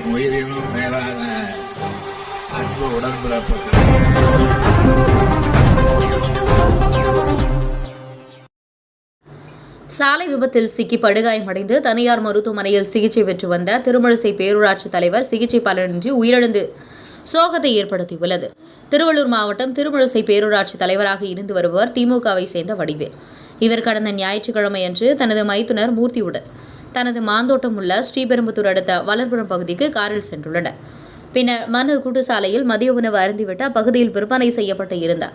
என் உயிரினும் மேலான அன்பு உடன்பிறப்புகள். சாலை விபத்தில் சிக்கி படுகாயமடைந்து தனியார் மருத்துவமனையில் சிகிச்சை பெற்று வந்த திருமழிசை பேரூராட்சி தலைவர் சிகிச்சை பலனின்றி உயிரிழந்து சோகத்தை ஏற்படுத்தியுள்ளது. திருவள்ளூர் மாவட்டம் திருமழிசை பேரூராட்சி தலைவராக இருந்து வருபவர் திமுகவை சேர்ந்த வடிவேல். இவர் கடந்த ஞாயிற்றுக்கிழமையன்று தனது மைத்துனர் மூர்த்தியுடன் தனது மாந்தோட்டம் உள்ள ஸ்ரீபெரும்புத்தூர் அடுத்த வளர்புரம் பகுதிக்கு காரில் சென்றுள்ளனர். பின்னர் மன்னூர் கூட்டுசாலையில் மதிய உணவு அருந்திவிட்டு அப்பகுதியில் விற்பனை செய்யப்பட்டு இருந்த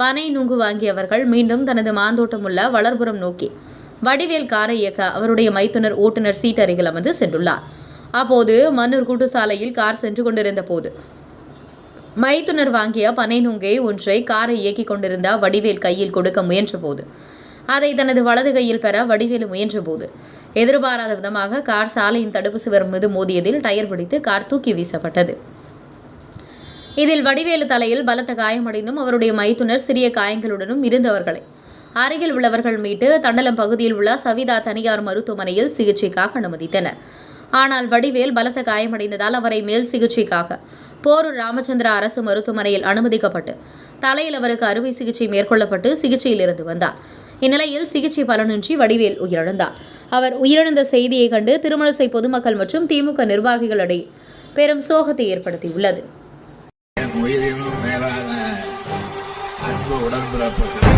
பனை நுங்கு வாங்கியவர்கள் மீண்டும் தனது மாந்தோட்டம் உள்ள வளர்புரம் நோக்கி வடிவேல் காரை இயக்க அவருடைய மைத்துனர் ஓட்டுநர் சீட் அருகில் அமர்ந்து சென்றுள்ளார். அப்போது மன்னூர் கூட்டுசாலையில் கார் சென்று கொண்டிருந்த போது மைத்துனர் வாங்கிய பனை நுங்கை ஒன்றை காரை இயக்கிக் கொண்டிருந்த வடிவேல் கையில் கொடுக்க முயன்றபோது அதை தனது வலது கையில் பெற வடிவேலு முயன்றபோது. எதிர்பாராத விதமாக கார் சாலையின் தடுப்பு சுவர் மீது மோதியதில் டயர் வெடித்து கார் தூக்கி வீசப்பட்டது. இதில் வடிவேலு தலையில் பலத்த காயமடைந்தும் அவருடைய மைத்துனர் சிறிய காயங்களுடனும் இருந்தவர்களை அருகில் உள்ளவர்கள் மீட்டு தண்டலம் பகுதியில் உள்ள சவிதா தனியார் மருத்துவமனையில் சிகிச்சைக்காக அனுமதித்தனர். ஆனால் வடிவேல் பலத்த காயமடைந்ததால் அவரை மேல் சிகிச்சைக்காக போரூர் ராமச்சந்திரா அரசு மருத்துவமனையில் அனுமதிக்கப்பட்டு தலையில் அவருக்கு அறுவை சிகிச்சை மேற்கொள்ளப்பட்டு சிகிச்சையில் இருந்து வந்தார். இந்நிலையில் சிகிச்சை பலனின்றி வடிவேல் உயிரிழந்தார். அவர் உயிரிழந்த செய்தியை கண்டு திருமணசை பொதுமக்கள் மற்றும் திமுக நிர்வாகிகளிடையே பெரும் சோகத்தை ஏற்படுத்தியுள்ளது. உயிரினும் மேலான அன்பு உடன்பிறப்புகள்